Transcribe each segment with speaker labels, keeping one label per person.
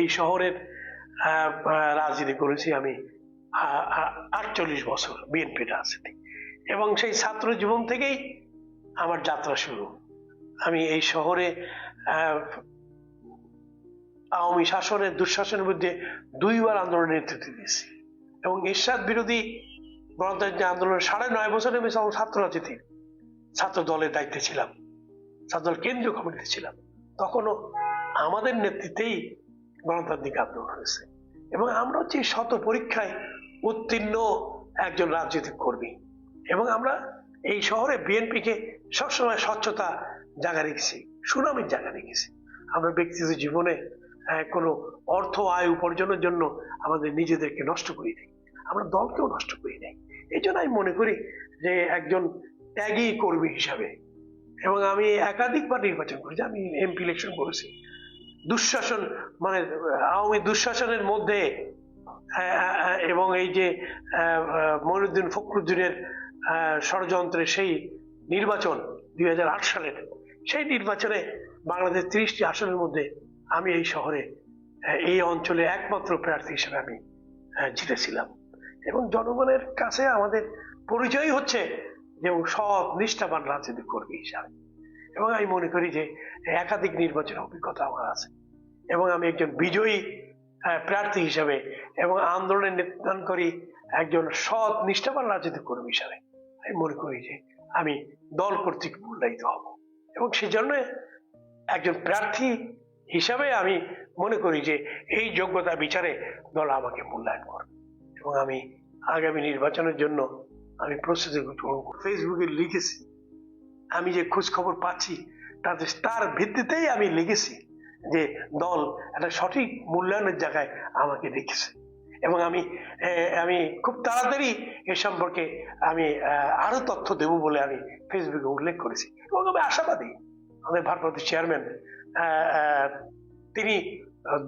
Speaker 1: এই শহরের রাজনীতি করেছি আমি আটচল্লিশ বছর বিএনপি রাজনীতি। এবং সেই ছাত্র জীবন থেকেই আমার যাত্রা শুরু। আমি এই শহরে আওয়ামী শাসনের, দুঃশাসনের বিরুদ্ধে দুইবার আন্দোলনের নেতৃত্ব দিয়েছি। এবং এরশাদ বিরোধী গণতান্ত্রিক আন্দোলনের সাড়ে নয় বছরে আমি ছাত্র রাজনীতির ছাত্র দলের দায়িত্বে ছিলাম, ছাত্র দল কেন্দ্রীয় কমিটিতে ছিলাম, তখনও আমাদের নেতৃত্বেই গণতান্ত্রিক আন্দোলন হয়েছে। এবং আমরা হচ্ছে শত পরীক্ষায় উত্তীর্ণ একজন রাজনৈতিক কর্মী। এবং আমরা এই শহরে বিএনপিকে সবসময় স্বচ্ছতা জায়গা রেখেছি, সুনামের জায়গা রেখেছি। আমরা ব্যক্তিগত জীবনে কোনো অর্থ আয় উপার্জনের জন্য আমাদের নিজেদেরকে নষ্ট করি নাই। আমরা দলকেও নষ্ট করি নাই। এই জন্য আমি মনে করি যে একজন ত্যাগী কর্মী হিসাবে, এবং আমি একাধিকবার নির্বাচন করেছি, আমি এমপি ইলেকশন করেছি। দুঃশাসন মানে আওয়ামী দুঃশাসনের মধ্যে আহ, আহ, এবং এই যে মইনুদ্দিন ফখরুদ্দিনের আহ, ষড়যন্ত্রের সেই নির্বাচন দুই হাজার আট সালের সেই নির্বাচনে বাংলাদেশ ত্রিশটি আসনের মধ্যে আমি এই শহরে এই অঞ্চলে একমাত্র প্রার্থী হিসেবে আমি জিতেছিলাম। এবং জনগণের কাছে আমাদের পরিচয় হচ্ছে যে সৎ নিষ্ঠাবান রাজনীতি কর্মী হিসাবে। এবং আমি মনে করি যে একাধিক নির্বাচনের অভিজ্ঞতা আমার আছে। এবং আমি একজন বিজয়ী আহ, প্রার্থী হিসাবে এবং আন্দোলনের নেতৃত্ব করি একজন সৎ নিষ্ঠাবান রাজনীতি কর্মী হিসাবে। আমি মনে করি যে আমি দল কর্তৃক মূল্যায়িত হব। এবং সেই জন্য একজন প্রার্থী হিসাবে আমি মনে করি যে এই যোগ্যতা বিচারে দল আমাকে মূল্যায়ন করবে। এবং আমি আগামী নির্বাচনের জন্য আমি প্রস্তুতি গ্রহণ করব। ফেসবুকে লিখেছি আমি যে খোঁজ খবর পাচ্ছি তাতে তার ভিত্তিতেই আমি লিখেছি যে দল একটা সঠিক মূল্যায়নের জায়গায় আমাকে রেখেছে এবং আমি আমি খুব তাড়াতাড়ি এ সম্পর্কে আমি আরও তথ্য দেব বলে আমি ফেসবুকে উল্লেখ করেছি। এবং আমি আশাবাদী, আমাদের ভারপ্রাপ্ত চেয়ারম্যান তিনি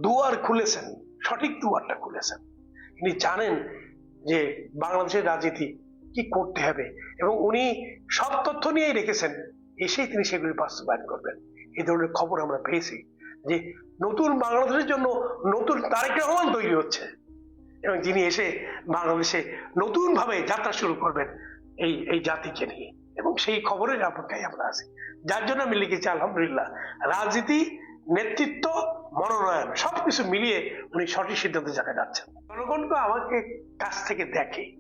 Speaker 1: দুয়ার খুলেছেন, সঠিক দুয়ারটা খুলেছেন। তিনি জানেন যে বাংলাদেশের রাজনীতি কি করতে হবে এবং উনি সব তথ্য নিয়েই রেখেছেন, এসেই তিনি সেগুলি বাস্তবায়ন করবেন। এই ধরনের খবর আমরা পেয়েছি। যে নতুন বাংলাদেশের জন্য নতুন তারেক রহমান তৈরি হচ্ছে। এবং যিনি এসে বাংলাদেশে নতুন ভাবে যাত্রা শুরু করবেন এই এই জাতিকে নিয়ে। এবং সেই খবরের অপেক্ষায় আমরা আছি। যার জন্য আমি লিখেছি, আলহামদুলিল্লাহ, রাজনীতি, নেতৃত্ব, মনোনয়ন, সবকিছু মিলিয়ে উনি সঠিক সিদ্ধান্তে জায়গায় যাচ্ছেন। জনগণ তো আমাকে কাছ থেকে দেখে।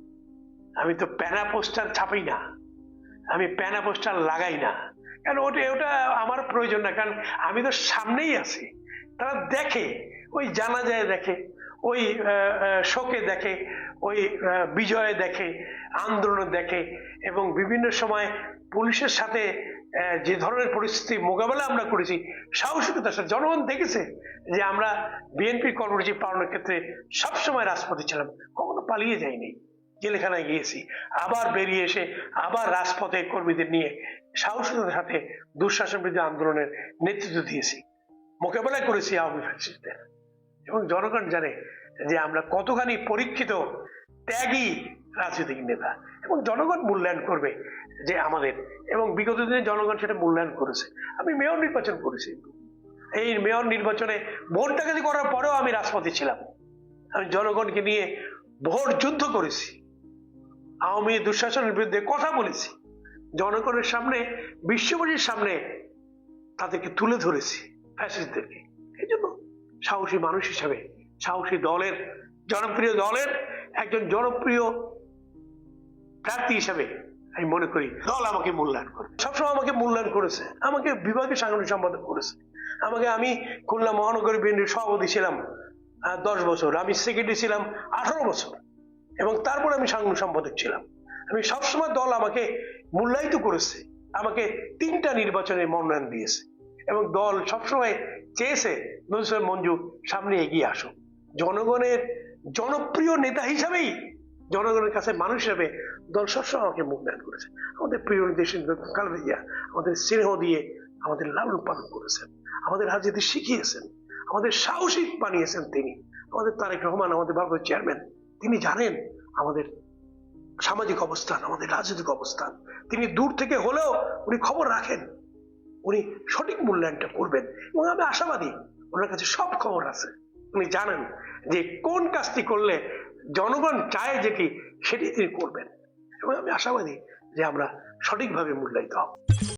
Speaker 1: আমি তো প্যানা পোস্টার ছাপাই না। আমি প্যানা পোস্টার লাগাই না। কারণ ওটা ওটা আমার প্রয়োজন না, কারণ আমি তো সামনেই আছি। তারা দেখে, ওই জানাজায় দেখে, ওই শোকে দেখে, ওই বিজয়ে দেখে, আন্দোলনে দেখে, এবং বিভিন্ন সময় পুলিশের সাথে যে ধরনের পরিস্থিতি মোকাবেলা আমরা করেছি সাহসিকতার সাথে। জনগণ দেখেছে যে আমরা বিএনপি কর্মসূচি পালনের ক্ষেত্রে সবসময় রাজপথে ছিলাম, কখনো পালিয়ে যাইনি। জেলখানায় গিয়েছি। আবার বেরিয়ে এসে আবার রাজপথে কর্মীদের নিয়ে সাহসিকতার সাথে দুঃশাসন বিরোধী আন্দোলনের নেতৃত্ব দিয়েছি। মোকাবেলা করেছি আওয়ামী ফ্যাসিস্টদের। এবং জনগণ জানে যে আমরা কতখানি পরীক্ষিত, ত্যাগী রাজনৈতিক নেতা। এবং জনগণ মূল্যায়ন করবে যে আমাদের। এবং বিগত দিনে জনগণ সেটা মূল্যায়ন করেছে। আমি মেয়র নির্বাচন করেছি। এই মেয়র নির্বাচনে ভোট ডাকাতি করার পরেও আমি রাজপথে ছিলাম। আমি জনগণকে নিয়ে ভোট যুদ্ধ করেছি। আওয়ামী দুঃশাসনের বিরুদ্ধে কথা বলেছি। জনগণের সামনে, বিশ্ববাসীর সামনে তাদেরকে তুলে ধরেছি ফ্যাসিস্টদেরকে। এই জন্য সাহসী মানুষ হিসাবে, সাহসী দলের, জনপ্রিয় দলের একজন জনপ্রিয় প্রার্থী হিসাবে আমি মনে করি দল আমাকে মূল্যায়ন করে সবসময় আমাকে মূল্যায়ন করেছে। আমাকে বিভাগীয় সাংগঠনিক সম্পাদক করেছে। আমাকে আমি খুলনা মহানগরী বিএনপির সভাপতি ছিলাম দশ বছর। আমি সেক্রেটারি ছিলাম আঠারো বছর। এবং তারপর আমি সাংগঠনিক সম্পাদক ছিলাম। আমি সবসময় দল আমাকে মূল্যায়িত করেছে, আমাকে তিনটা নির্বাচনে মনোনয়ন দিয়েছে এবং দল সবসময় চেয়েছে, নজরুল মঞ্জু সামনে এগিয়ে আসুক। জনগণের জনপ্রিয় নেতা হিসাবেই, জনগণের কাছে মানুষ হিসাবে দল সবসময় আমাকে মূল্যায়ন করেছে। আমাদের প্রিয় দেশ খালেদা আমাদের স্নেহ দিয়ে আমাদের লালন পালন করেছেন, আমাদের রাজনীতি শিখিয়েছেন, আমাদের সাহসিক বানিয়েছেন তিনি। আমাদের তারেক রহমান, আমাদের ভারতের চেয়ারম্যান তিনি জানেন আমাদের সামাজিক অবস্থান, আমাদের রাজনৈতিক অবস্থান। তিনি দূর থেকে হলেও উনি খবর রাখেন। উনি সঠিক মূল্যায়নটা করবেন এবং আমি আশাবাদী ওনার কাছে সব খবর আছে। উনি জানেন যে কোন কাজটি করলে জনগণ চায় যেটি সেটি তিনি করবেন। এবং আমি আশাবাদী যে আমরা সঠিকভাবে মূল্যায়িত হব।